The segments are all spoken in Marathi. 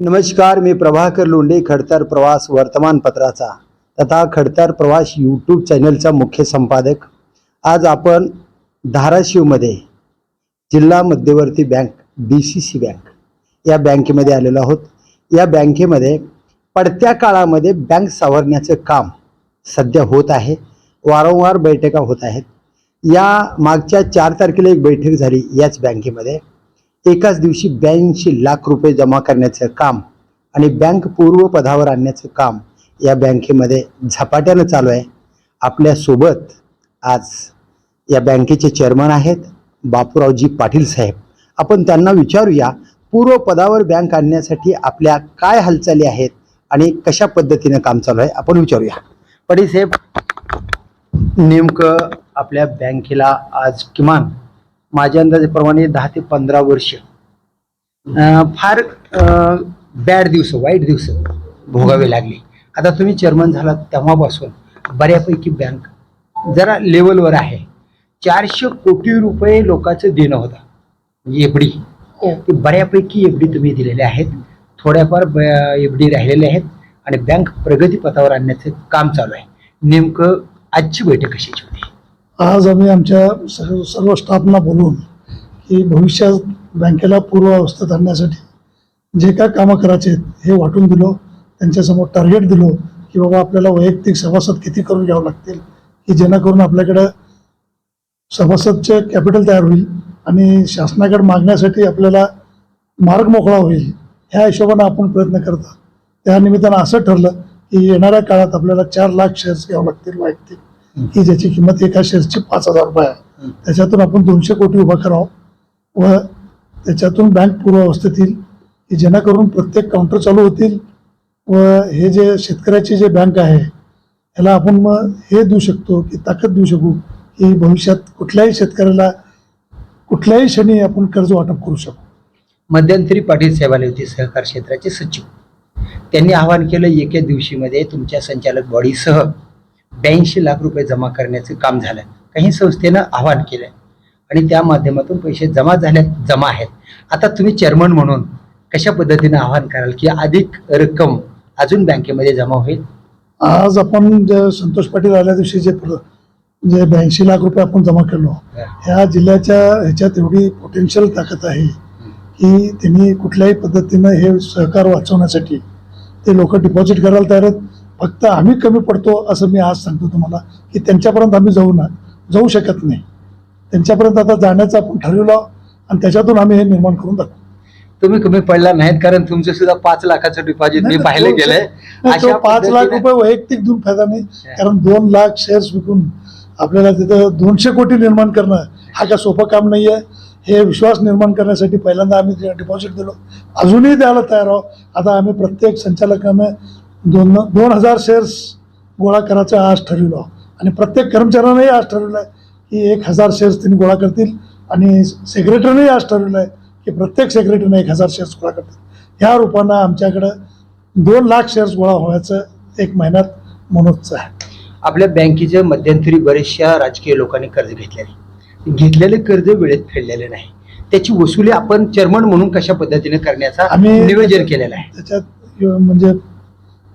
नमस्कार मी प्रभाकर लोंढे खडतर प्रवास वर्तमानपत्राचा तथा खडतर प्रवास यूट्यूब चॅनलचा मुख्य संपादक. आज आपण धाराशिवमध्ये जिल्हा मध्यवर्ती bank D C C bank या बँकेमध्ये आलेलो आहोत. या बँकेमध्ये पडत्या काळामध्ये बँक सावरण्याचं काम सध्या होत आहे. वारंवार बैठका होत आहेत. या मागच्या चार तारखेला एक बैठक झाली याच बँकेमध्ये. एकाच दिवशी ब्याऐंशी लाख रुपये जमा करण्याचं काम आणि बँक पूर्वपदावर आणण्याचं काम या बँकेमध्ये झपाट्यानं चालू आहे. आपल्यासोबत आज या बँकेचे चेअरमन आहेत बापूरावजी पाटील साहेब. आपण त्यांना विचारूया पूर्वपदावर बँक आणण्यासाठी आपल्या काय हालचाली आहेत आणि कशा पद्धतीनं काम चालू आहे आपण विचारूया. पाटील साहेब नेमकं आपल्या बँकेला आज किमान माझ्या अंदाजाप्रमाणे दहा ते पंधरा वर्ष. फार बॅड दिवस वाईट दिवस भोगावे लागले. आता तुम्ही चेअरमन झालात तेव्हापासून बऱ्यापैकी बँक जरा लेवलवर आहे. चारशे कोटी रुपये लोकांचं देणं होतं. एफडी ते बऱ्यापैकी एफडी तुम्ही दिलेले आहेत. थोड्याफार एफडी राहिलेले आहेत. आणि बँक प्रगतीपथावर आणण्याचं काम चालू आहे. नेमकं आजची बैठक कशाची होती? आज आम्ही आमच्या सर्व सर्व स्टाफना बोलवून की भविष्यात बँकेला पूर्वावस्थेत आणण्यासाठी जे काय कामं करायचे आहेत हे वाटून दिलो त्यांच्यासमोर टार्गेट दिलो की बाबा आपल्याला वैयक्तिक सभासद किती करून घ्यावं लागतील की जेणेकरून आपल्याकडं सभासदचे कॅपिटल तयार होईल आणि शासनाकडे मागण्यासाठी आपल्याला मार्ग मोकळा होईल ह्या हिशोबानं आपण प्रयत्न करतो. त्या निमित्तानं असं ठरलं की येणाऱ्या काळात आपल्याला चार लाख शेअर्स घ्यावं लागतील वैयक्तिक. की ज्याची किंमत एका शेअरची पाच हजार रुपये आहे. त्याच्यातून आपण दोनशे कोटी उभा करावं व त्याच्यातून बँक पूर्वावस्थेत येईल की जेणेकरून प्रत्येक काउंटर चालू होतील व हे जे शेतकऱ्याची जे बँक आहे ह्याला आपण मग हे देऊ शकतो की ताकद देऊ शकू की भविष्यात कुठल्याही शेतकऱ्याला कुठल्याही क्षणी आपण कर्ज वाटप करू शकू. मध्यंतरी पाटील साहेब आले होते सहकार क्षेत्राचे सचिव. त्यांनी आवाहन केलं एका दिवशीमध्ये तुमच्या संचालक बॉडीसह ब्याऐंशी लाख रुपये जमा करण्याचं काम झालं काही संस्थेनं आवाहन केलं आणि त्या माध्यमातून पैसे जमा झाले जमा आहेत. आता तुम्ही चेअरमन म्हणून कशा पद्धतीनं आवाहन कराल की अधिक रक्कम अजून बँकेमध्ये जमा होईल? आज आपण जे संतोष पाटील आल्या दिवशी जे जे ब्याऐंशी लाख रुपये आपण जमा केलो ह्या जिल्ह्याच्या ह्याच्यात एवढी पोटेन्शियल ताकद आहे की त्यांनी कुठल्याही पद्धतीनं हे सहकार वाचवण्यासाठी ते लोक डिपॉझिट करायला तयार आहेत. फक्त आम्ही कमी पडतो असं मी आज सांगतो तुम्हाला की त्यांच्यापर्यंत आम्ही जाऊ ना जाऊ शकत नाही. त्यांच्यापर्यंत आता जाण्याचं आपण ठरवलं आणि त्याच्यातून आम्ही हे निर्माण करून दाखवू तुम्ही कमी पडला नाहीत कारण तुमचं सुद्धा पाच लाखाचं डिपॉझिट मी पाहिलं अशा पाच लाख रुपये वैयक्तिक देऊन फायदा नाही कारण दोन लाख शेअर्स विकून आपल्याला तिथं दोनशे कोटी निर्माण करणं हा काय सोपं काम नाही आहे हे विश्वास निर्माण करण्यासाठी पहिल्यांदा आम्ही डिपॉझिट दिलो. अजूनही द्यायला तयार आहोत. आता आम्ही प्रत्येक संचालकानं दोन दोन हजार शेअर्स गोळा करायचं आज ठरवलं. आणि प्रत्येक कर्मचाऱ्यानंही आज ठरवलं आहे की एक हजार शेअर्स त्यांनी गोळा करतील आणि सेक्रेटरीनेही आज ठरवलं आहे की प्रत्येक सेक्रेटरीनं एक हजार शेअर्स गोळा करतील. ह्या रूपानं आमच्याकडं दोन लाख शेअर्स गोळा व्हायचं एक महिन्यात मनोजचं आहे. आपल्या बँकेच्या मध्यंतरी बरेचशा राजकीय लोकांनी कर्ज घेतलेले घेतलेले कर्ज वेळेत फेडलेले नाही. त्याची वसुली आपण चेअरमन म्हणून कशा पद्धतीने करण्याचा आम्ही नियोजन केलेलं आहे? त्याच्यात म्हणजे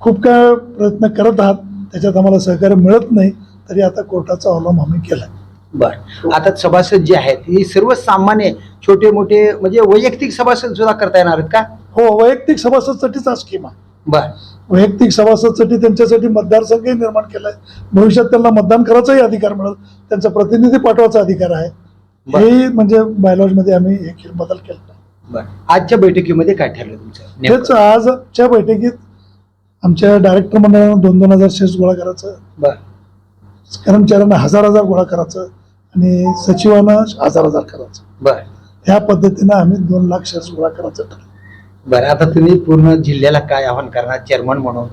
खूप काय प्रयत्न करत आहात त्याच्यात आम्हाला सहकार्य मिळत नाही तरी आता कोर्टाचा अवलंब आम्ही केला बर. आता सभासद जे आहेत हे सर्वसामान्य छोटे मोठे म्हणजे वैयक्तिक सभासद सुद्धा करता येणार आहेत का? हो वैयक्तिक सभासदसाठीच हा स्कीम आहे. बर. वैयक्तिक सभासदसाठी त्यांच्यासाठी मतदारसंघही निर्माण केलाय. भविष्यात त्यांना मतदान करायचाही अधिकार मिळेल. त्यांचा प्रतिनिधी पाठवायचा अधिकार आहे. हेही म्हणजे बायोलॉजीमध्ये आम्ही हे बदल केला. आजच्या बैठकीमध्ये काय ठरलं तुमचं? नेमकं? आजच्या बैठकीत आमच्या डायरेक्टर मंडळानं दोन दोन हजार शेअर्स गोळा करायचं. बर. कर्मचाऱ्यांना हजार हजार गोळा करायचं आणि सचिवांना हजार हजार करायचं. बर. ह्या पद्धतीनं आम्ही दोन लाख शेअर्स गोळा करायचं ठरवलं. बरं आता तुम्ही पूर्ण जिल्ह्याला काय आव्हान करणार? चेअरमन म्हणून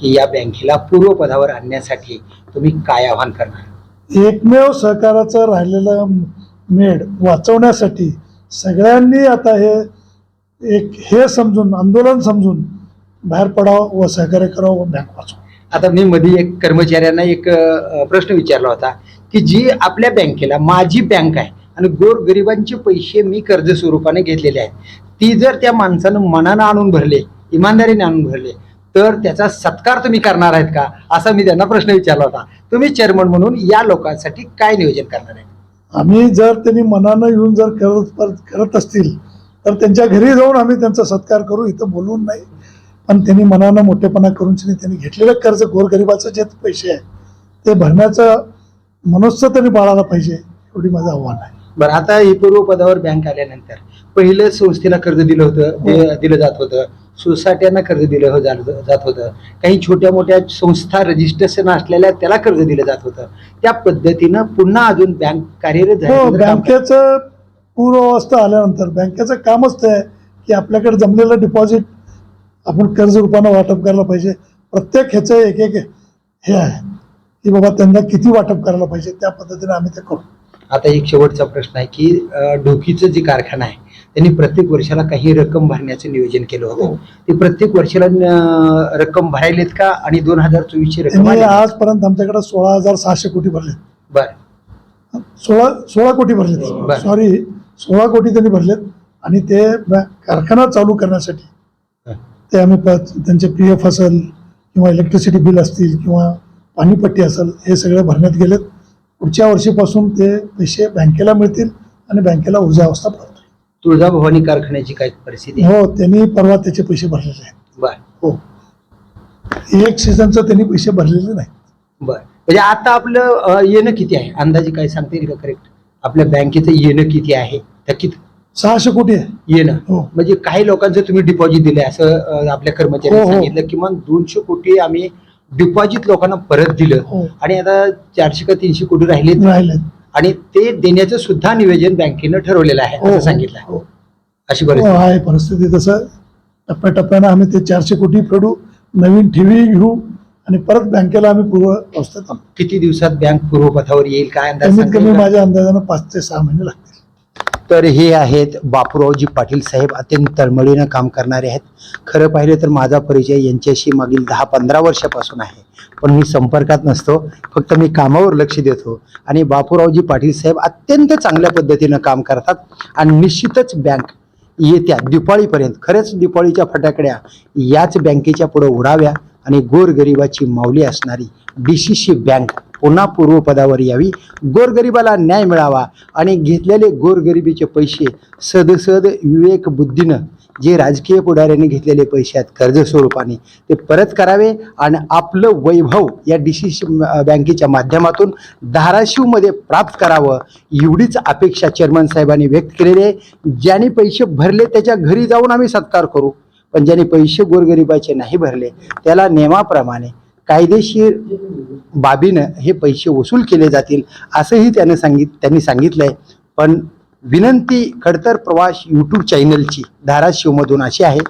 की या बँकेला पूर्वपदावर आणण्यासाठी तुम्ही काय आव्हान करणार? एकमेव सहकाराचं राहिलेलं मेड वाचवण्यासाठी सगळ्यांनी आता हे एक हे समजून आंदोलन समजून बाहेर पडावं व सहकार्य करावं व बँक वाचवा आता मी मध्ये एक कर्मचाऱ्यांना एक अ, प्रश्न विचारला होता की जी आपल्या बँकेला माझी बँक आहे आणि गोरगरिबांचे पैसे मी कर्ज स्वरूपाने घेतलेले आहेत ती जर त्या माणसानं मनानं आणून भरले इमानदारीने आणून भरले तर त्याचा सत्कार तुम्ही करणार आहेत का? असा मी त्यांना प्रश्न विचारला होता. तुम्ही चेअरमन म्हणून या लोकांसाठी काय नियोजन करणार आहे आम्ही जर त्यांनी मनानं येऊन जर करत करत असतील तर त्यांच्या घरी जाऊन आम्ही त्यांचा सत्कार करू इथं बोलवून नाही. पण त्यांनी मनानं मोठेपणा करून त्यांनी घेतलेलं कर्ज गोरगरिबाचं जे पैसे आहे ते भरण्याचं मनोत्सव त्यांनी बाळायला पाहिजे एवढी माझं आव्हान आहे. बरं आता ही पूर्व पदावर बँक आल्यानंतर पहिलं संस्थेला कर्ज दिलं होतं दि- दिलं जात होतं. सोसायट्यांना कर्ज दिलं हो- जात होतं. काही छोट्या मोठ्या संस्था रजिस्ट्रेशन असलेल्या त्याला कर्ज दिलं जात होतं. त्या पद्धतीनं पुन्हा अजून बँक कार्यरत झाली हो काम- बँकेचं पूर्वावस्था आल्यानंतर बँकेचं कामच ते आहे की आपल्याकडे जमलेलं डिपॉझिट आपण कर्ज रूपानं वाटप करायला पाहिजे प्रत्येक ह्याचं एक एक हे आहे की बाबा त्यांना किती वाटप करायला पाहिजे त्या पद्धतीने आम्ही ते करू आता एक शेवटचा प्रश्न आहे की अं, ढोकीचं जे कारखाना आहे त्यांनी प्रत्येक वर्षाला काही रक्कम भरण्याचं नियोजन केलं होतं हो. ते प्रत्येक वर्षाला अं, रक्कम भरायलेत का आणि दोन हजार चोवीसची रक्कम त्यांनी आली? आजपर्यंत आमच्याकडे सोळा हजार सहाशे कोटी भरले बरं सोळा सोळा कोटी बरं. भरलेत सॉरी सोळा कोटी त्यांनी भरलेत आणि ते ब- कारखाना चालू करण्यासाठी. ते आम्ही प त्यांचे पी एफ असेल किंवा इलेक्ट्रिसिटी बिल असतील किंवा पाणीपट्टी असेल हे सगळे भरण्यात गेलेत. पुढच्या वर्षीपासून ते पैसे बँकेला मिळतील आणि बँकेला ऊर्जा अवस्था प्राप्त. तुळजाभवानी कारखान्याची काय परिस्थिती हो त्यांनी परवा त्याचे पैसे भरलेले आहेत. बरं. हो. एक सीझनचं त्यांनी पैसे भरलेले नाही बर. म्हणजे आता आपलं येणं किती आहे? अंदाजे काय सांगता येईल का करेक्ट आपल्या बँकेचं येणं किती आहे? थकीत सहाशे कोटी आहे. येणं. हो. म्हणजे काही लोकांचं तुम्ही डिपॉझिट दिले असं अं, आपल्या हो, कर्मचाऱ्यांनी हो. सांगितलं किमान दोनशे कोटी आम्ही डिपॉझिट लोकांना परत दिलं. हो. आणि आता चारशे का तीनशे कोटी राहिले राहिले आणि ते देण्याचं सुद्धा नियोजन बँकेनं ठरवलेलं आहे हो असं हो, सांगितलं आहे. हो. अशी हो परिस्थिती आहे परिस्थिती तसं. टप्प्याटप्प्यानं आम्ही ते चारशे कोटी फेडू नवीन ठेवी घेऊ आणि परत बँकेला आम्ही पूर्व अवस्थेत आणू किती दिवसात बँक पूर्वपथावर येईल काय अंदाज कमीत सांगता कमी येईल का? माझ्या अंदाजानं पाच ते सहा महिने लागतील. तर हे आहेत बापूरावजी पाटील साहेब अत्यंत तळमळीनं काम करणारे आहेत. खरं पाहिलं तर माझा परिचय यांच्याशी मागील दहा पंधरा वर्षापासून आहे. पण मी संपर्कात नसतो. फक्त मी कामावर लक्ष देतो. आणि बापूरावजी पाटील साहेब अत्यंत चांगल्या पद्धतीनं काम करतात. आणि निश्चितच बँक येत्या दिपाळीपर्यंत खरंच दिपाळीच्या फटाकड्या याच बँकेच्या पुढं उडाव्या. आणि गोरगरिबाची माऊली असणारी डी सी सी बँक पुन्हा पूर्वपदावर यावी. गोरगरिबाला न्याय मिळावा आणि घेतलेले गोरगरिबीचे पैसे सदसद विवेक बुद्धीनं जे राजकीय पुढाऱ्यांनी घेतलेले पैसे आहेत कर्ज स्वरूपाने ते परत करावे आणि आपलं वैभव या डी सी सी बँकेच्या माध्यमातून धाराशिवमध्ये प्राप्त करावं एवढीच अपेक्षा चेअरमन साहेबांनी व्यक्त केलेली आहे. ज्यांनी पैसे भरले त्याच्या घरी जाऊन आम्ही सत्कार करू. पण ज्यांनी पैसे गोरगरिबाचे नाही भरले त्याला नियमाप्रमाणे कायदेशीर बाबीनं हे पैसे वसूल केले जातील असंही त्यानं सांगित त्यांनी सांगितलं आहे पण विनंती खडतर प्रवास यूट्यूब चॅनलची धाराशिवमधून अशी आहे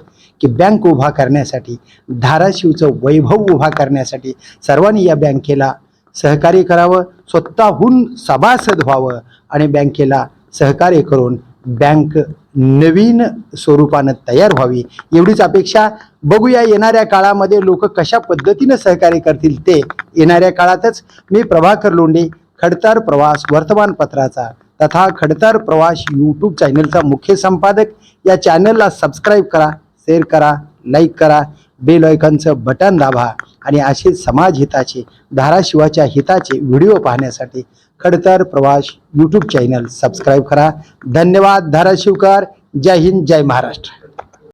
की बँक उभा करण्यासाठी धाराशिवचं वैभव उभा करण्यासाठी सर्वांनी या बँकेला सहकार्य करावं स्वतःहून सभासद व्हावं आणि बँकेला सहकार्य करून बँक नवीन स्वरूपानं तयार व्हावी एवढीच अपेक्षा. बघूया येणाऱ्या काळामध्ये लोक कशा पद्धतीनं सहकार्य करतील ते. येणाऱ्या काळातच मी प्रभाकर लोंढे खडतार प्रवास वर्तमानपत्राचा तथा खडतार प्रवास यूट्यूब चॅनलचा मुख्य संपादक. या चॅनलला सबस्क्राईब करा शेअर करा लाईक करा बेल आयकॉनचं बटन दाबा आणि असे समाज हिताचे धाराशिवाच्या हिताचे व्हिडिओ पाहण्यासाठी खडतर प्रवास यूट्यूब चॅनल सबस्क्राईब करा। धन्यवाद धाराशिवकर जय हिंद जय महाराष्ट्र।